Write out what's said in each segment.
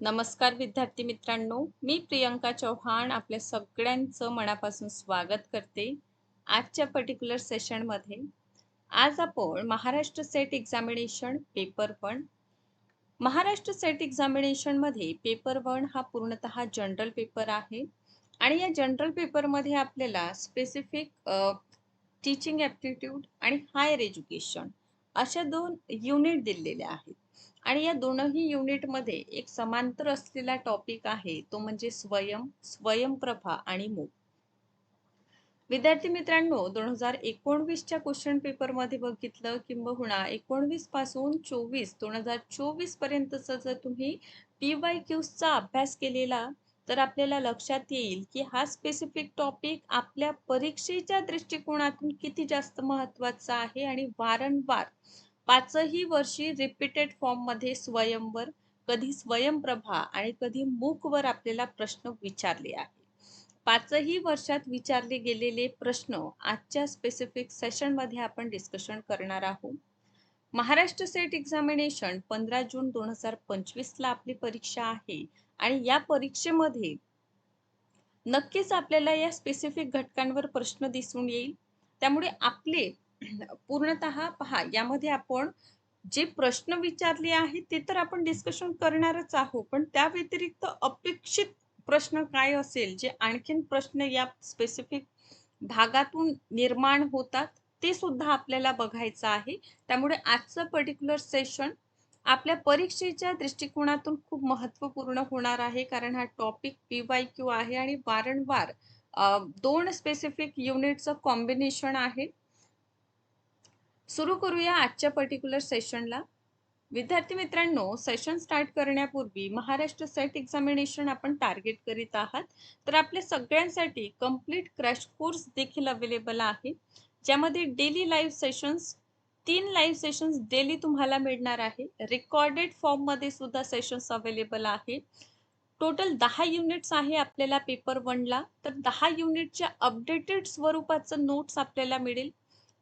नमस्कार विद्यार्थी मित्रांनो मी प्रियंका चौहान आपल्या सगळ्यांचं मनापासून स्वागत करते आजच्या पर्टिक्युलर सेशनमध्ये आज आपण Maharashtra SET examination paper one Maharashtra SET एक्झामिनेशनमध्ये paper one हा पूर्णतः जनरल पेपर आहे आणि या जनरल पेपरमध्ये आपल्याला स्पेसिफिक टीचिंग ॲप्टिट्यूड आणि हायर एज्युकेशन अशा दोन युनिट दिलेले आहेत. आणि या दोनही युनिटमध्ये एक समांतर असलेला टॉपिक आहे तो म्हणजे स्वयं स्वयंप्रभा आणि मूक. विद्यार्थी मित्रांनो दोन हजार एकोणवीसच्या क्वेश्चन पेपरमध्ये बघितलं किंबहुना एकोणवीसपासून चोवीस दोन हजार चोवीस पर्यंतचा जर तुम्ही पी वाय क्यूजचा अभ्यास केलेला तर आपल्याला लक्षात येईल की हा स्पेसिफिक टॉपिक आपल्या परीक्षेच्या दृष्टिकोनातून किती जास्त महत्त्वाचा आहे आणि वारंवार पाचही वर्षी रिपीटेड फॉर्ममध्ये स्वयंवर कधी स्वयंप्रभा आणि कधी मूकवर आपल्याला प्रश्न विचारले आहे पाचही वर्षात विचारले गेलेले प्रश्न आजच्या स्पेसिफिक सेशनमध्ये आपण डिस्कशन करणार आहोत. महाराष्ट्र सेट एक्झामिनेशन पंधरा जून दोन हजार पंचवीसला आपली परीक्षा आहे आणि या परीक्षेमध्ये नक्कीच आपल्याला या स्पेसिफिक घटकांवर प्रश्न दिसून येईल. त्यामुळे आपले पूर्णतः पहा यामध्ये आपण जे प्रश्न विचारले आहेत ते तर आपण डिस्कशन करणारच आहोत पण त्या व्यतिरिक्त अपेक्षित प्रश्न काय असेल जे आणखीन प्रश्न या स्पेसिफिक भागातून निर्माण होतात ते सुद्धा आपल्याला बघायचं आहे. त्यामुळे आजचं पर्टिक्युलर सेशन आपल्या परीक्षेच्या दृष्टिकोनातून खूप महत्त्वपूर्ण होणार आहे कारण हा टॉपिक पी वाय क्यू आहे आणि वारंवार दोन स्पेसिफिक युनिटचं कॉम्बिनेशन आहे. सुरू करूया आजच्या पर्टिक्युलर सेशनला विद्यार्थी मित्रांनो सेशन स्टार्ट करण्यापूर्वी महाराष्ट्र सेट एक्झामिनेशन आपण टार्गेट करीत आहात. तर आपल्या सगळ्यांसाठी कंप्लीट क्रॅश कोर्स देखील अवेलेबल आहे. ज्यामध्ये डेली लाईव्ह सेशन्स तीन लाईव्ह सेशन्स डेली तुम्हाला मिळणार आहे. रेकॉर्डेड फॉर्ममध्ये सुद्धा सेशन्स अवेलेबल आहे. टोटल दहा युनिट्स आहे आपल्याला पेपर वनला तर दहा युनिटच्या अपडेटेड स्वरूपाचं नोट्स आपल्याला मिळेल.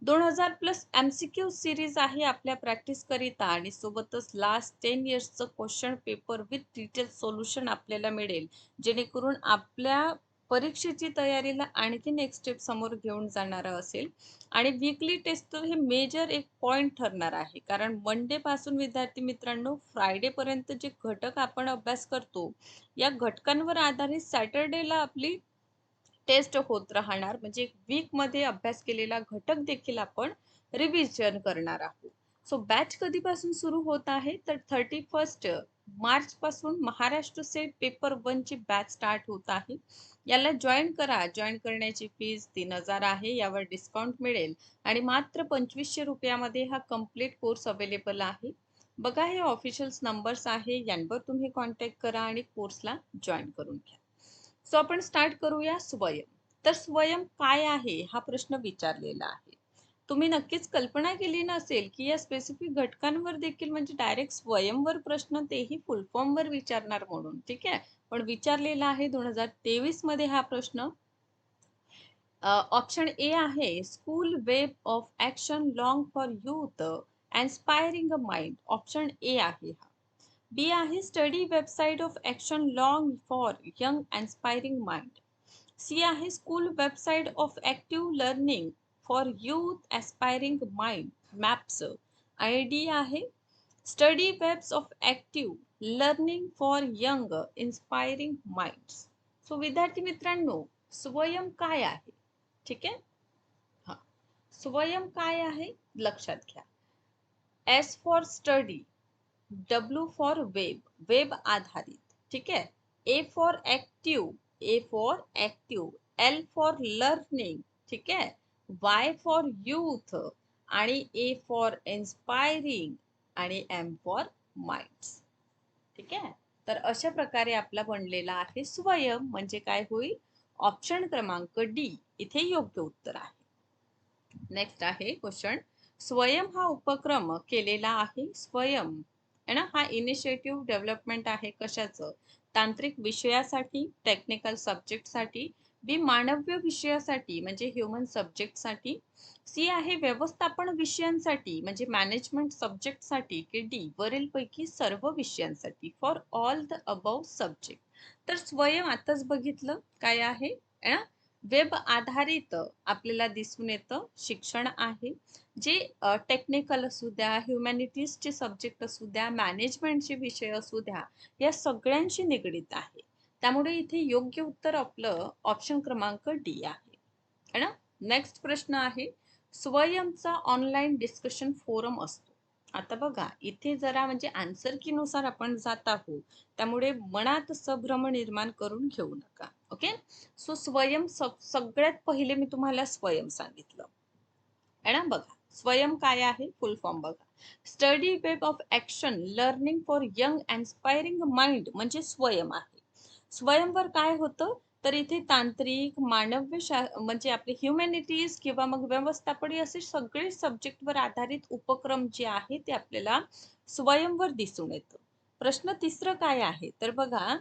दोन हजार plus M C Q series आहे आपल्या प्रॅक्टिस करिता आणि सोबतच last ten इयर्सचं question paper with detail solution आपल्याला मिळेल. जेणेकरून आपल्या परीक्षेची तयारीला आणखी नेक्स्ट स्टेप समोर घेऊन जाणार असेल. आणि वीकली टेस्ट तर हे मेजर एक पॉईंट ठरणार आहे. कारण मंडे पासून विद्यार्थी मित्रांनो फ्रायडे पर्यंत जे घटक आपण अभ्यास करतो या घटकांवर आधारित सॅटर्डेला आपली टेस्ट होत राहणार. म्हणजे वीकमध्ये अभ्यास केलेला घटक देखील आपण रिव्हिजन करणार आहोत. सो बॅच कधीपासून सुरू होत आहे? तर थर्टी फर्स्ट मार्च पासून महाराष्ट्र सेट पेपर वन ची बॅच स्टार्ट होत आहे. याला जॉईन करा. जॉईन करण्याची फीज तीन हजार आहे. यावर डिस्काउंट मिळेल. आणि मात्र पंचवीसशे रुपयामध्ये हा कंप्लीट कोर्स अवेलेबल आहे. बघा हे ऑफिशियल्स नंबर्स आहे. यांवर तुम्ही कॉन्टॅक्ट करा आणि कोर्सला जॉईन करून घ्या. सो आपण स्टार्ट करूया स्वयं. तर स्वयं काय आहे हा प्रश्न विचारलेला आहे. तुम्ही नक्कीच कल्पना केली नसेल की या स्पेसिफिक घटकांवर देखील म्हणजे डायरेक्ट स्वयंवर प्रश्न तेही फुल विचारणार म्हणून. ठीक आहे? पण विचारलेला आहे दोन हजार तेवीसमध्ये हा प्रश्न. ऑप्शन ए आहे school web of action long for youth aspiring a mind option A आहे हा. बी आहे study website of action long for young inspiring mind C आहे school website of active learning for youth aspiring mind maps आणि D आहे study webs of active learning for young inspiring minds so विद्यार्थी मित्रांनो स्वयं काय आहे? ठीक आहे? हां. स्वयं काय आहे? लक्षात घ्या. S for study W for web web आधारित ठीक है A for active A for active L for learning ठीक आहे? वाय फॉर यूथ आणि ए फॉर इन्स्पायरिंग आणि एम फॉर माइंड्स ठीक आहे? तर अशा प्रकारे आपला बनलेला आहे स्वयं म्हणजे काय होईल? ऑप्शन क्रमांक डी इथे योग्य उत्तर आहे. नेक्स्ट आहे क्वेश्चन स्वयं हा उपक्रम केलेला आहे स्वयं. आहे ना? हा इनिशिएटिव्ह डेव्हलपमेंट आहे कशाचं? तांत्रिक विषयासाठी टेक्निकल सब्जेक्टसाठी बी मानव्य विषयासाठी म्हणजे ह्युमन सब्जेक्टसाठी सी आहे व्यवस्थापन विषयांसाठी म्हणजे मॅनेजमेंट सब्जेक्टसाठी की डी वरीलपैकी सर्व विषयांसाठी for all the above subject तर स्वयं आताच बघितलं काय आहे? वेब आधारित आपल्याला दिसून येतं शिक्षण आहे. जे टेक्निकल असू द्या ह्युमॅनिटीजचे सब्जेक्ट असू द्या मॅनेजमेंटचे विषय असू द्या या सगळ्यांशी निगडीत आहे. त्यामुळे इथे योग्य उत्तर आपलं ऑप्शन क्रमांक डी आहे. ना? नेक्स्ट प्रश्न आहे. स्वयंचा ऑनलाईन डिस्कशन फोरम असतो. आता बघा इथे जरा म्हणजे आन्सर की नुसार आपण जात आहोत त्यामुळे मनात संभ्रम निर्माण करून घेऊ नका ओके सो स्वयं सगळ्यात पहिले मी तुम्हाला स्वयं सांगितलं. आहे ना बघा स्वयं काय आहे? फुल फॉर्म बघा. Study web of action learning for young inspiring mind म्हणजे स्वयं आहे. स्वयंवर काय होतं? तर इथे तांत्रिक मानव्य शा म्हणजे आपले ह्युमॅनिटीज किंवा मग व्यवस्थापन असे सगळे सब्जेक्टवर आधारित उपक्रम जे आहे ते आपल्याला स्वयंवर दिसून येतं. प्रश्न तिसरं काय आहे? तर बघा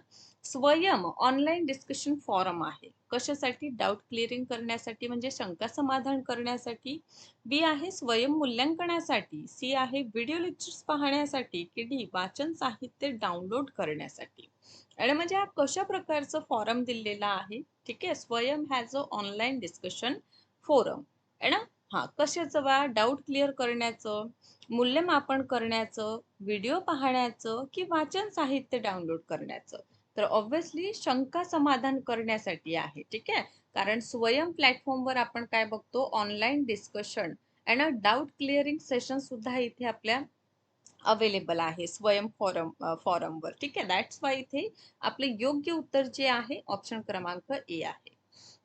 स्वयं ऑनलाईन डिस्कशन फॉरम आहे. कशासाठी? डाऊट क्लिअरिंग करण्यासाठी म्हणजे शंका समाधान करण्यासाठी? बी आहे स्वयं मूल्यांकनासाठी. सी आहे व्हिडिओ लेक्चर्स पाहण्यासाठी. की डी वाचन साहित्य डाउनलोड करण्यासाठी. आणि म्हणजे हा कशा प्रकारचं फॉरम दिलेला आहे? ठीक आहे Swayam has a online discussion forum आहे ना हा कशाचं बा? डाऊट क्लिअर करण्याचं मूल्यमापन करण्याचं व्हिडिओ पाहण्याचं की वाचन साहित्य डाउनलोड करण्याचं. तर ऑब्व्हियसली शंका समाधान करण्यासाठी आहे ठीक आहे? कारण स्वयं प्लॅटफॉर्मवर आपण काय बघतो online discussion and a doubt clearing session सुद्धा इथे आपल्या अवेलेबल आहे स्वयं फॉरम फॉरमवर ठीक आहे? दॅट्स वाय इथे आपले योग्य उत्तर जे आहे ऑप्शन क्रमांक ए आहे.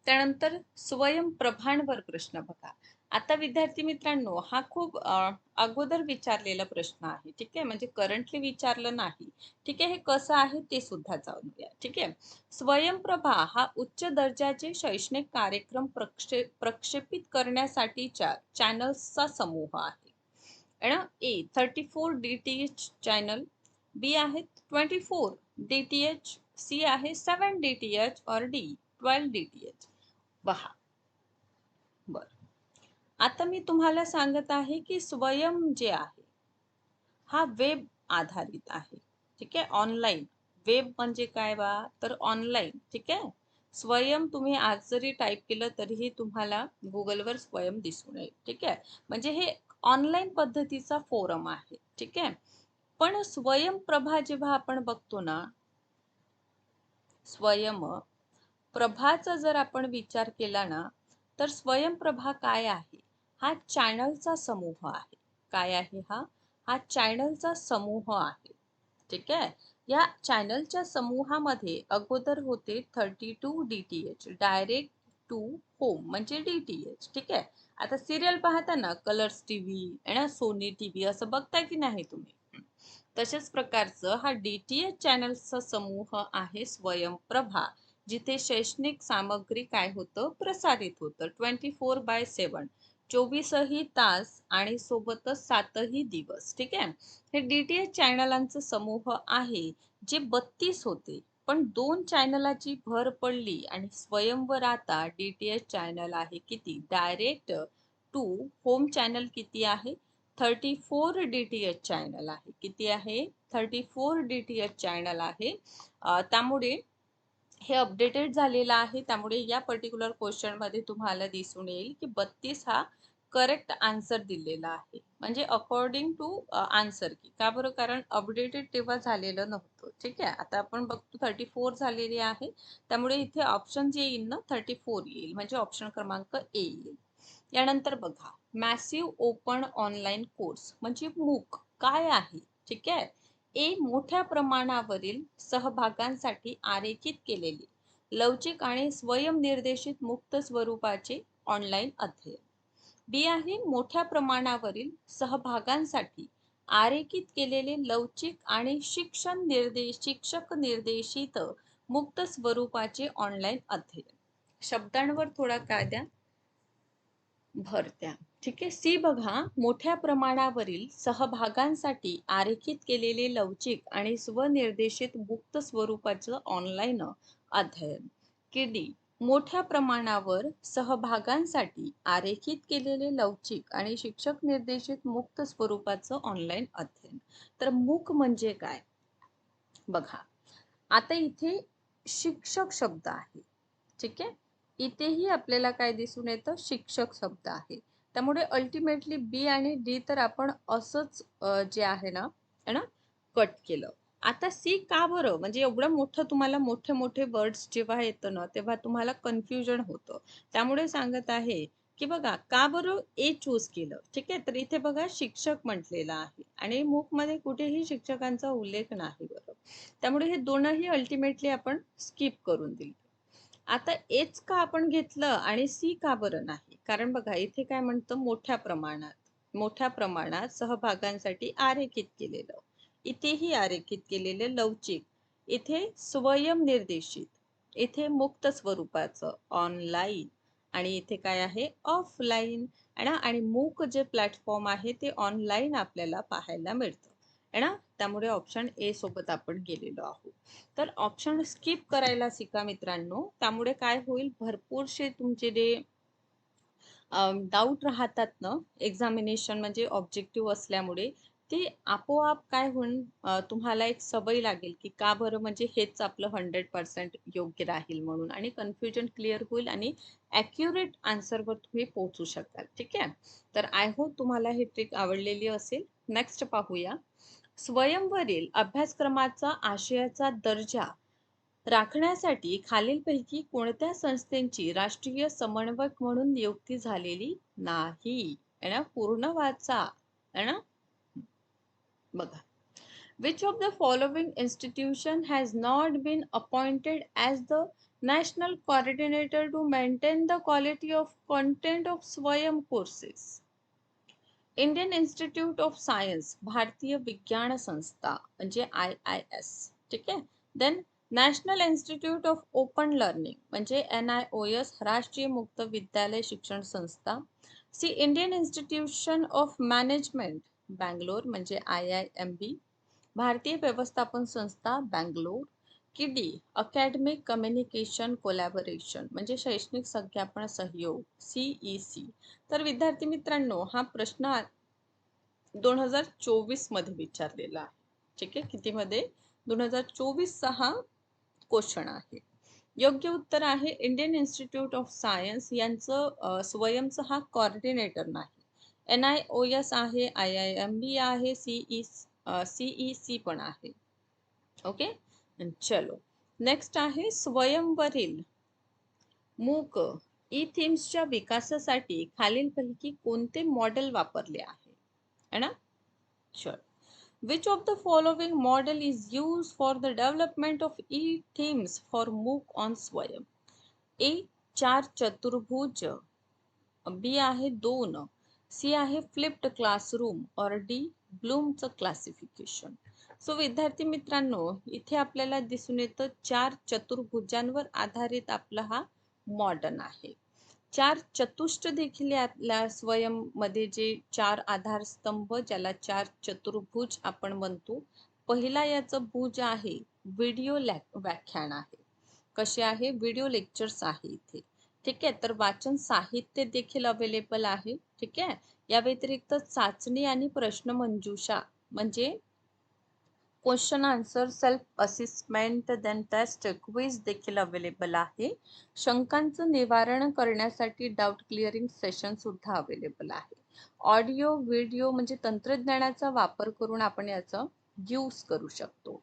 त्यानंतर स्वयंप्रभांवर प्रश्न बघा. आता विद्यार्थी मित्रांनो हा खूप अगोदर विचारलेला प्रश्न आहे ठीक आहे? म्हणजे करंटली विचारलं नाही. ठीक आहे? हे कसं आहे ते सुद्धा जाऊन घ्या ठीक आहे? स्वयंप्रभा हा उच्च दर्जाचे शैक्षणिक कार्यक्रम प्रक्षे प्रक्षेपित करण्यासाठीच्या चॅनल्सचा समूह आहे. A thirty four D T H channel B आहे twenty four D T H C आहे सेवन डी टी एच और D twelve D T H पहा आता मी तुम्हाला सांगत आहे की स्वयं जे आहे हा वेब आधारित आहे. ठीक आहे? ऑनलाईन. वेब म्हणजे काय बा? तर ऑनलाईन. ठीक आहे? स्वयं तुम्ही आज जरी टाईप केलं तरीही तुम्हाला गुगलवर स्वयं दिसून येईल. ठीक आहे? म्हणजे हे ऑनलाईन पद्धतीचा फोरम आहे. ठीक आहे? पण स्वयंप्रभा जेव्हा आपण बघतो ना स्वयं प्रभाचा जर आपण विचार केला ना तर स्वयंप्रभा काय आहे? हा चॅनलचा समूह आहे. काय आहे हा? हा चॅनलचा समूह आहे. ठीक आहे? या चॅनलच्या समूहामध्ये अगोदर होते thirty two D T H direct to home म्हणजे डी टी एच. ठीक आहे? आता सिरियल पाहताना colors T V Sony T V असं बघताय की नाही तुम्ही? तशाच प्रकारचं हा डी टी एच चॅनलचा समूह आहे स्वयंप्रभा जिथे शैक्षणिक सामग्री काय होतं? प्रसारित होतं. Twenty four by seven. चोवीसही तास आणि सोबतच सातही दिवस. ठीक आहे? हे डी टी एच चॅनलांचा समूह आहे जे बत्तीस होते. पण दोन चॅनलाची भर पडली आणि स्वयंवर आता डी टी एच चॅनल आहे किती? डायरेक्ट टू होम चॅनल किती आहे? Thirty four D T H channel आहे. किती आहे? Thirty four D T H channel आहे त्यामुळे हे अपडेटेड झालेलं आहे. त्यामुळे या पर्टिक्युलर क्वेश्चनमध्ये तुम्हाला दिसून येईल की बत्तीस हा करेक्ट आन्सर दिलेला आहे. म्हणजे अकॉर्डिंग टू आन्सर की. का बरं? कारण अपडेटेड तेव्हा झालेलं नव्हतं. ठीक आहे? आता आपण बघतो थर्टी फोर झालेली आहे. त्यामुळे इथे ऑप्शन जे येईल ना? थर्टी फोर येईल. म्हणजे ऑप्शन क्रमांक ए येईल. यानंतर बघा. मॅसिव्ह ओपन ऑनलाईन कोर्स म्हणजे मूक काय आहे? ठीक आहे? ए मोठ्या प्रमाणावरील सहभागांसाठी आरेखित केलेली लवचिक आणि स्वयंनिर्देशित मुक्त स्वरूपाचे ऑनलाईन अध्ययन. बी आहे मोठ्या प्रमाणावरील सहभागांसाठी आरेखित केलेले लवचिक आणि शिक्षण निर्देश शिक्षक निर्देशित मुक्त स्वरूपाचे ऑनलाईन अध्ययन. शब्दांवर थोडा काय द्या भर द्या. ठीक आहे? सी बघा मोठ्या प्रमाणावरील सहभागांसाठी आरेखित केलेले लवचिक आणि स्वनिर्देशित मुक्त स्वरूपाचं ऑनलाईन अध्ययन. किडी डी मोठ्या प्रमाणावर सहभागांसाठी आरेखित केलेले लवचिक आणि शिक्षक निर्देशित मुक्त स्वरूपाचं ऑनलाईन अध्ययन. तर मूक म्हणजे काय? बघा आता इथे शिक्षक शब्द आहे. ठीक आहे? इथेही आपल्याला काय दिसून येतं? शिक्षक शब्द आहे. त्यामुळे अल्टिमेटली बी आणि डी तर आपण असंच जे आहे ना है ना कट केलं. आता सी का बरं? म्हणजे एवढं मोठं तुम्हाला मोठे मोठे वर्ड्स जेव्हा येतं ना तेव्हा तुम्हाला कन्फ्युजन होतं. त्यामुळे सांगत आहे की बघा का बरं ए चूज केलं? ठीक आहे? तर इथे बघा शिक्षक म्हटलेला आहे. आणि मूकमध्ये कुठेही शिक्षकांचा उल्लेख नाही बरं. त्यामुळे हे दोनही अल्टिमेटली आपण स्किप करून दिले. आता एच का आपण घेतलं आणि सी का बरं नाही? कारण बघा इथे काय म्हणतं? मोठ्या प्रमाणात. मोठ्या प्रमाणात सहभागांसाठी आरेखित केलेलं. इथेही आरेखित केलेले लवचिक इथे स्वयंनिर्देशित इथे मुक्त स्वरूपाचं ऑनलाईन आणि इथे काय आहे? ऑफलाईन आणि मूक जे प्लॅटफॉर्म आहे ते ऑनलाईन आपल्याला पाहायला मिळतं. है ना? त्यामुळे ऑप्शन ए सोबत आपण गेलेलो आहोत. तर ऑप्शन स्किप करायला शिका मित्रांनो. त्यामुळे काय होईल? भरपूरसे तुमचे जे डाऊट राहतात ना एक्झामिनेशन म्हणजे ऑब्जेक्टिव्ह असल्यामुळे ते आपोआप काय होऊन तुम्हाला एक सवय लागेल की का बरं म्हणजे हेच आपलं हंड्रेड पर्सेंट योग्य राहील म्हणून आणि कन्फ्युजन क्लिअर होईल आणि ॲक्युरेट आन्सरवर तुम्ही पोहोचू शकाल. ठीक आहे? तर आय होप तुम्हाला ही ट्रिक आवडलेली असेल. नेक्स्ट पाहूया. स्वयंवरील अभ्यासक्रमाचा आशयाचा दर्जा राखण्यासाठी खालीलपैकी कोणत्या संस्थेची राष्ट्रीय समन्वयक म्हणून नियुक्ती झालेली नाही? पूर्ण वाचा. ना? बघा. Which of the following institution has not been appointed as the national coordinator to maintain the quality of content of Swayam courses Indian Institute of Science भारतीय विज्ञान संस्था म्हणजे आय आय एस ठीक आहे? Then National Institute of Open Learning म्हणजे N I O S राष्ट्रीय मुक्त विद्यालय शिक्षण संस्था. C Indian Institution of Management Bangalore म्हणजे आय आय एम बी. भारतीय व्यवस्थापन संस्था बँगलोर. किडी अकॅडमिक कम्युनिकेशन कोलॅबोरेशन म्हणजे शैक्षणिक संख्यापन सहयोग सीई सी. तर विद्यार्थी मित्रांनो हा प्रश्न दोन हजार चोवीसमध्ये विचारलेला आहे. ठीक आहे? कितीमध्ये? दोन हजार चोवीसचा हा क्वेश्चन आहे. योग्य उत्तर आहे इंडियन इन्स्टिट्यूट ऑफ सायन्स यांचं स्वयंचं हा कॉर्डिनेटर नाही. एन आय ओ एस आहे आय आय एम बी आहे सीई सीई सी पण आहे. ओके? चलो. नेक्स्ट आहे स्वयंवरील. मूक ई थीम्सच्या विकासासाठी खालीलपैकी कोणते मॉडेल वापरले आहे? है ना? चल which of the following model is use for the development of e themes for MOOC on Swayam A चार चतुर्भुज. बी आहे दोन. सी आहे फ्लिप्ड क्लासरूम और डी ब्लूमचं क्लासिफिकेशन सो विद्यार्थी मित्रांनो इथे आपल्याला दिसून येतं चार चतुर्भुजांवर आधारित आपला हा मॉडर्न आहे. चार चतुष्ट देखील यातल्या स्वयं मध्ये जे चार आधारस्तंभ ज्याला चार चतुर्भुज आपण म्हणतो पहिला याचं भुज आहे व्हिडिओ व्याख्यान आहे. कसे आहे? व्हिडिओ लेक्चर्स आहे इथे. ठीक आहे? तर वाचन साहित्य देखील अवेलेबल आहे. ठीक आहे? या व्यतिरिक्त चाचणी आणि प्रश्न मंजुषा म्हणजे question answer self assessment then test quiz देखील अवेलेबल आहे. शंकांचं निवारण करण्यासाठी डाऊट क्लिअरिंग सेशन सुद्धा अवेलेबल आहे. ऑडिओ व्हिडिओ म्हणजे तंत्रज्ञानाचा वापर करून आपण याचा यूज करू शकतो.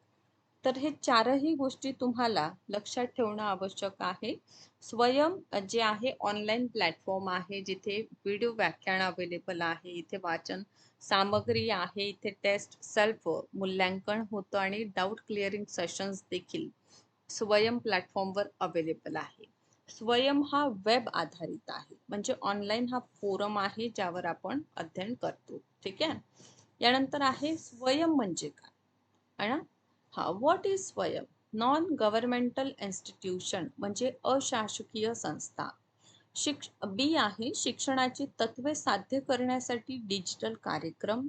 तर हे चारही गोष्टी तुम्हाला लक्षात ठेवणं आवश्यक आहे. स्वयं जे आहे ऑनलाईन प्लॅटफॉर्म आहे जिथे व्हिडिओ व्याख्यान अवेलेबल आहे इथे वाचन सामग्री आहे इथे टेस्ट सेल्फ मूल्यांकन होतं आणि डाऊट क्लिअरिंग सेशन्स देखील स्वयं प्लॅटफॉर्मवर अवेलेबल आहे. स्वयं हा वेब आधारित आहे. म्हणजे ऑनलाईन हा फोरम आहे ज्यावर आपण अध्ययन करतो. ठीक आहे? यानंतर आहे स्वयं म्हणजे काय? ना? हा what is Swayam? Non governmental institution म्हणजे अशासकीय संस्था. शिक्ष बी आहे शिक्षणाची तत्वे साध्य करण्यासाठी डिजिटल कार्यक्रम.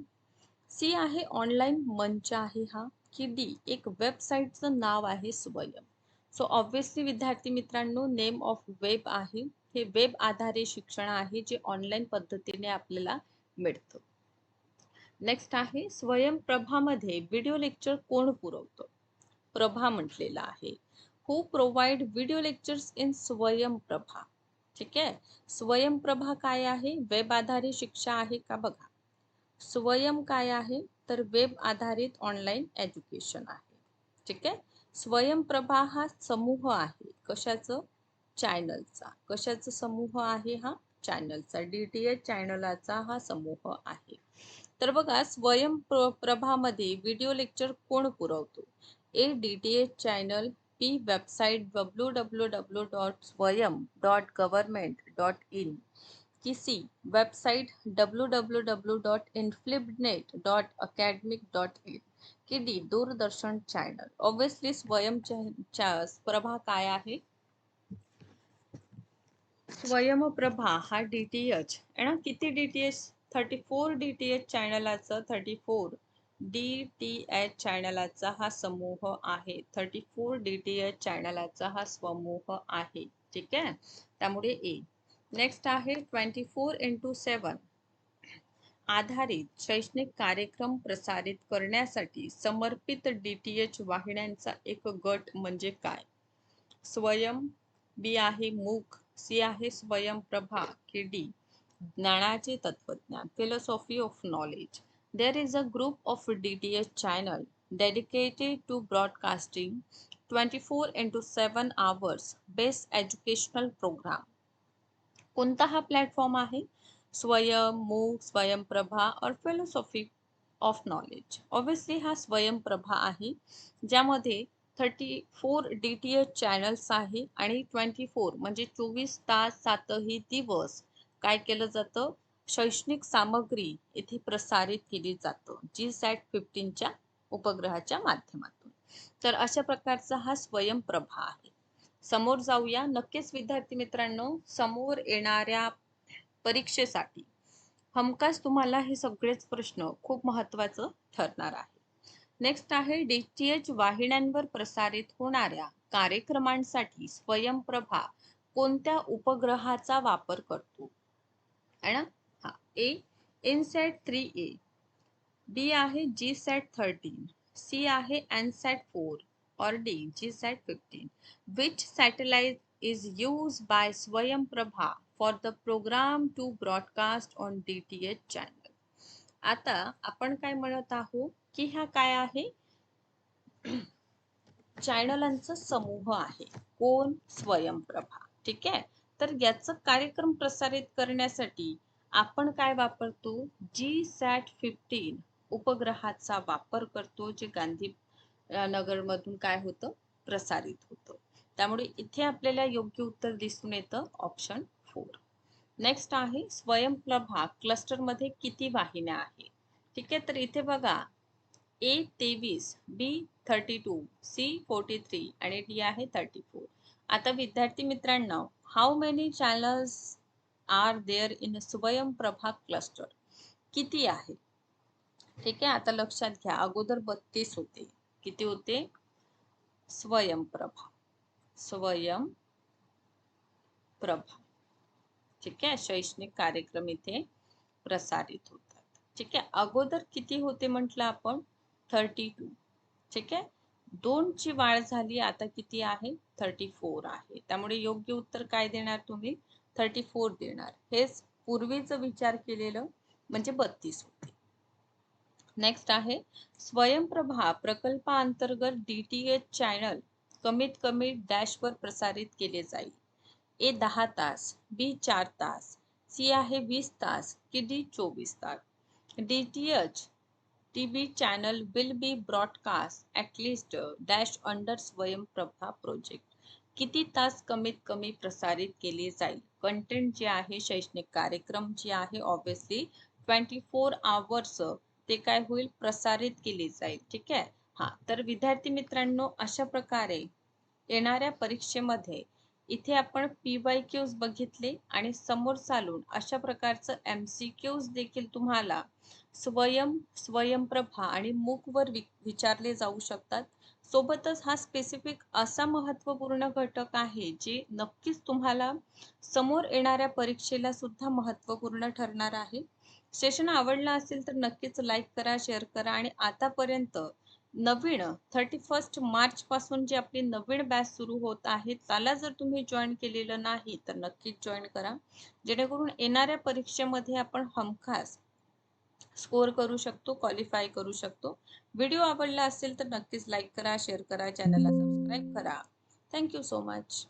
सी आहे ऑनलाईन मंच आहे हा की डी एक वेबसाईटचं नाव आहे स्वयं. सो ऑब्व्हियसली विद्यार्थी मित्रांनो नेम ऑफ वेब आहे. हे वेब आधारित शिक्षण आहे जे ऑनलाईन पद्धतीने आपल्याला मिळतं. नेक्स्ट आहे स्वयंप्रभामध्ये व्हिडिओ लेक्चर कोण पुरवतो? प्रभा म्हटलेला आहे. Who provide video lectures in Swayamprabha ठीक आहे? स्वयंप्रभा काय आहे? वेब आधारित शिक्षा आहे का बघा? स्वयं काय आहे? तर वेब आधारित ऑनलाईन एज्युकेशन आहे. ठीक आहे? स्वयंप्रभा हा समूह आहे. कशाचं? चॅनलचा कशाचा समूह आहे हा? चॅनलचा डी टी एच चॅनलाचा हा समूह आहे. तर बघा स्वयं प्रभामध्ये व्हिडिओ लेक्चर कोण पुरवतो? A D T H channel B website W W W dot Swayam dot government dot in की C website W W W dot inflibnet dot academic dot in की D Doordarshan channel obviously Swayam Prabha काय आहे? स्वयंप्रभा हा D T H ना किती D T H thirty four D T H चॅनलाचं thirty four D T H चॅनलाचा हा समूह आहे. Thirty four D T H चॅनलाचा हा समूह आहे. ठीक आहे? त्यामुळे ए. नेक्स्ट आहे ट्वेंटी फोर इंटू सेवन आधारित शैक्षणिक कार्यक्रम प्रसारित करण्यासाठी समर्पित डी टी एच वाहिन्यांचा एक गट म्हणजे काय? स्वयं बी आहे मूक सी आहे स्वयंप्रभा की डी? ज्ञानाचे तत्वज्ञान philosophy of knowledge there is a group of D T H channel dedicated to broadcasting twenty four into seven hours best educational program कोणता हा प्लॅटफॉर्म आहे? स्वयं मूक स्वयंप्रभा और फिलॉसॉफी ऑफ नॉलेज ऑब्विसली हा स्वयंप्रभा आहे ज्यामध्ये thirty four D T H channels आहे आणि ट्वेंटी फोर म्हणजे चोवीस तास सातही दिवस काय केलं जातं? शैक्षणिक सामग्री इथे प्रसारित केली जातं जी सॅट फिफ्टीनच्या उपग्रहाच्या माध्यमातून. तर अशा प्रकारचा हा स्वयंप्रभा आहे. समोर जाऊया. नक्कीच विद्यार्थी मित्रांनो समोर येणाऱ्या परीक्षेसाठी हमखास तुम्हाला हे सगळेच प्रश्न खूप महत्वाचं ठरणार आहे. नेक्स्ट आहे डी टी एच वाहिन्यांवर प्रसारित होणाऱ्या कार्यक्रमांसाठी स्वयंप्रभा कोणत्या उपग्रहाचा वापर करतो? है ना? हाँ ए इन सैट थ्री ए बी है जी सैट थर्टीन सी है एन सैट फोर और D GSAT fifteen which satellite is use by Swayam Prabha for the program to broadcast on D T H channel आता अपन का मनत आहो कि हा का है चैनल समूह है कोण? स्वयंप्रभा. ठीक है तर याचं कार्यक्रम प्रसारित करण्यासाठी आपण काय वापरतो? जी सॅट फिफ्टीन उपग्रहाचा वापर करतो जे गांधी नगरमधून काय होतं? प्रसारित होतं. त्यामुळे इथे आपल्याला योग्य उत्तर दिसून येतं ऑप्शन फोर नेक्स्ट आहे स्वयंप्रभा क्लस्टरमध्ये किती वाहिन्या आहे ठीक आहे तर इथे बघा. ए तेवीस B thirty two C forty three आणि डी आहे थर्टी फोर आता विद्यार्थी मित्रांनो how many channels are there in Swayamprabha cluster किती आहे? ठीक आहे आता लक्षात घ्या. अगोदर बत्तीस होते. किती होते? स्वयंप्रभा स्वयं प्रभा ठीक आहे शैक्षणिक कार्यक्रम इथे प्रसारित होतात. ठीक आहे अगोदर किती होते म्हटलं आपण? थर्टी टू ठीक आहे दोनची वाढ झाली आता किती आहे? थर्टी फोर आहे. त्यामुळे योग्य उत्तर काय देणार तुम्ही? थर्टी फोर देणार. हेच पूर्वीचं विचार केलेलं म्हणजे बत्तीस होते. नेक्स्ट आहे स्वयंप्रभा प्रकल्पाअंतर्गत डी टी एच चॅनल कमीत कमी डॅशवर प्रसारित केले जाईल. ए दहा तास बी चार तास सी आहे वीस तास की डी चोवीस तास. D T H TV channel will be broadcast at least dash under Swayamprabha project. किती तास कमीत कमी प्रसारित केले जाईल? कंटेंट जे आहे शैक्षणिक कार्यक्रम जे आहे ऑब्विसली ट्वेंटी फोर आवर्स ते काय होईल? प्रसारित केले जाईल. ठीक आहे? हा तर विद्यार्थी मित्रांनो अशा प्रकारे येणाऱ्या परीक्षेमध्ये इथे आपण पी वाय क्यूज बघितले आणि समोर चालून अशा प्रकारचं एम सी क्यूज देखील तुम्हाला स्वयं स्वयंप्रभा आणि मूकवर विचारले जाऊ शकतात. सोबतच हा स्पेसिफिक असा महत्त्वपूर्ण घटक आहे जे नक्कीच तुम्हाला समोर येणाऱ्या परीक्षेला सुद्धा महत्त्वपूर्ण ठरणार आहे. सेशन आवडला असेल तर नक्कीच लाईक करा शेअर करा आणि आतापर्यंत नवीन थर्टी फर्स्ट मार्च पासून जी आपली नवीन बॅच सुरू होत आहे त्याला जर तुम्ही जॉईन केलेलं नाही तर नक्कीच जॉईन करा. जेणेकरून येणाऱ्या परीक्षेमध्ये आपण हमखास स्कोअर करू शकतो क्वालिफाय करू शकतो. व्हिडिओ आवडला असेल तर नक्कीच लाईक करा शेअर करा चॅनलला सबस्क्राईब करा. Thank you so much.